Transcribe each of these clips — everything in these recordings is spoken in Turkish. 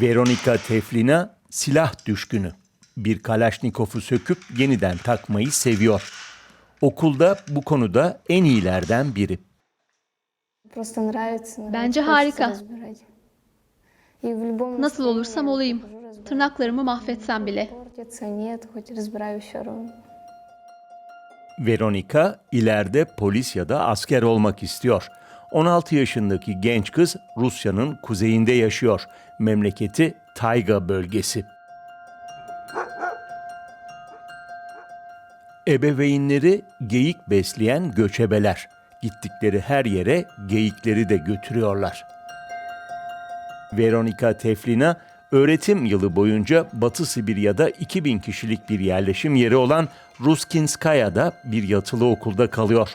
Veronika Teflina silah düşkünü. Bir Kalaşnikov'u söküp yeniden takmayı seviyor. Okulda bu konuda en iyilerden biri. Bence harika. Nasıl olursam olayım. Tırnaklarımı mahvetsem bile. Veronika ileride polis ya da asker olmak istiyor. 16 yaşındaki genç kız Rusya'nın kuzeyinde yaşıyor. Memleketi Tayga bölgesi. Ebeveynleri geyik besleyen göçebeler. Gittikleri her yere geyikleri de götürüyorlar. Veronika Teflina öğretim yılı boyunca Batı Sibirya'da 2000 kişilik bir yerleşim yeri olan Ruskinskaya'da bir yatılı okulda kalıyor.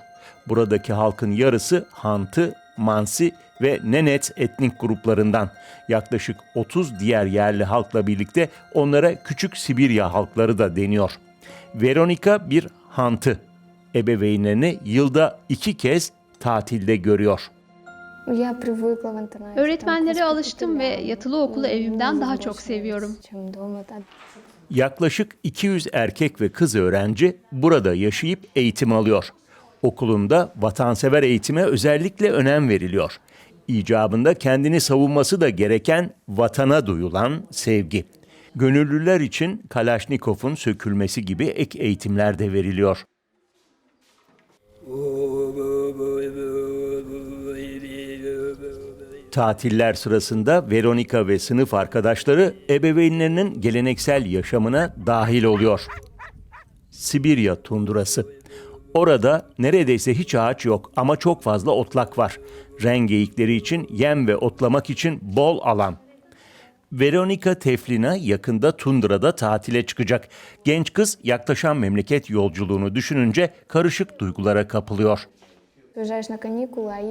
Buradaki halkın yarısı Hantı, Mansi ve Nenet etnik gruplarından. Yaklaşık 30 diğer yerli halkla birlikte onlara Küçük Sibirya halkları da deniyor. Veronika bir Hantı. Ebeveynlerini yılda iki kez tatilde görüyor. Öğretmenlere alıştım ve yatılı okulu evimden daha çok seviyorum. Yaklaşık 200 erkek ve kız öğrenci burada yaşayıp eğitim alıyor. Okulunda vatansever eğitime özellikle önem veriliyor. İcabında kendini savunması da gereken vatana duyulan sevgi. Gönüllüler için Kalaşnikov'un sökülmesi gibi ek eğitimler de veriliyor. Tatiller sırasında Veronika ve sınıf arkadaşları ebeveynlerinin geleneksel yaşamına dahil oluyor. Sibirya tundurası. Orada neredeyse hiç ağaç yok ama çok fazla otlak var. Ren geyikleri için yem ve otlamak için bol alan. Veronika Teflina yakında tundrada tatile çıkacak. Genç kız yaklaşan memleket yolculuğunu düşününce karışık duygulara kapılıyor.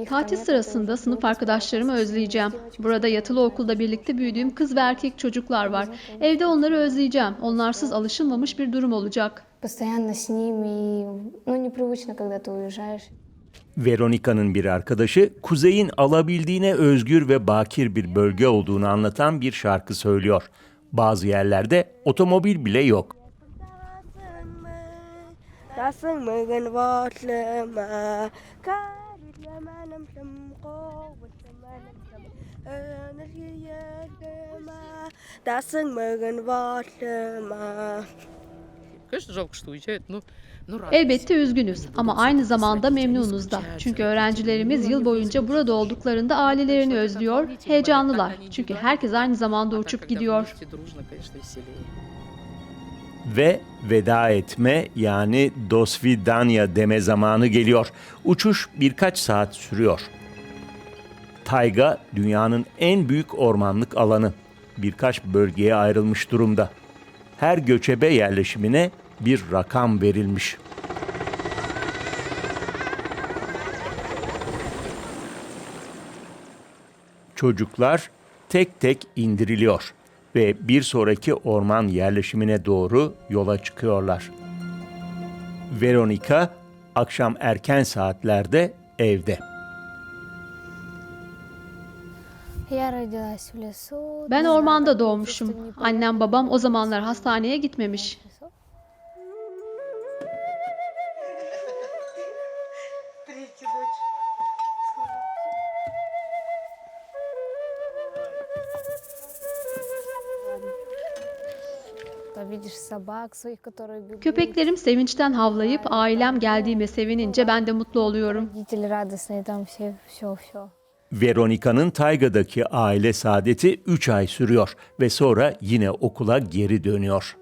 Tatil sırasında sınıf arkadaşlarımı özleyeceğim. Burada yatılı okulda birlikte büyüdüğüm kız ve erkek çocuklar var. Evde onları özleyeceğim. Onlarsız alışılmamış bir durum olacak. Veronika'nın bir arkadaşı kuzeyin alabildiğine özgür ve bakir bir bölge olduğunu anlatan bir şarkı söylüyor. Bazı yerlerde otomobil bile yok. تسمغن واطلما كارت لما نمشم قوة لما نمشم نرجيات لما تسمغن واطلما Elbette üzgünüz ama aynı zamanda memnunuz da. Çünkü öğrencilerimiz yıl boyunca burada olduklarında ailelerini özlüyor, heyecanlılar. Çünkü herkes aynı zamanda uçup gidiyor ve veda etme yani dosvidanya deme zamanı geliyor. Uçuş birkaç saat sürüyor. Tayga dünyanın en büyük ormanlık alanı. Birkaç bölgeye ayrılmış durumda. Her göçebe yerleşimine bir rakam verilmiş. Çocuklar tek tek indiriliyor ve bir sonraki orman yerleşimine doğru yola çıkıyorlar. Veronica akşam erken saatlerde evde. Ben ormanda doğmuşum. Annem babam o zamanlar hastaneye gitmemiş. Köpeklerim sevinçten havlayıp ailem geldiğime sevinince ben de mutlu oluyorum. Veronika'nın Tayga'daki aile saadeti 3 ay sürüyor ve sonra yine okula geri dönüyor.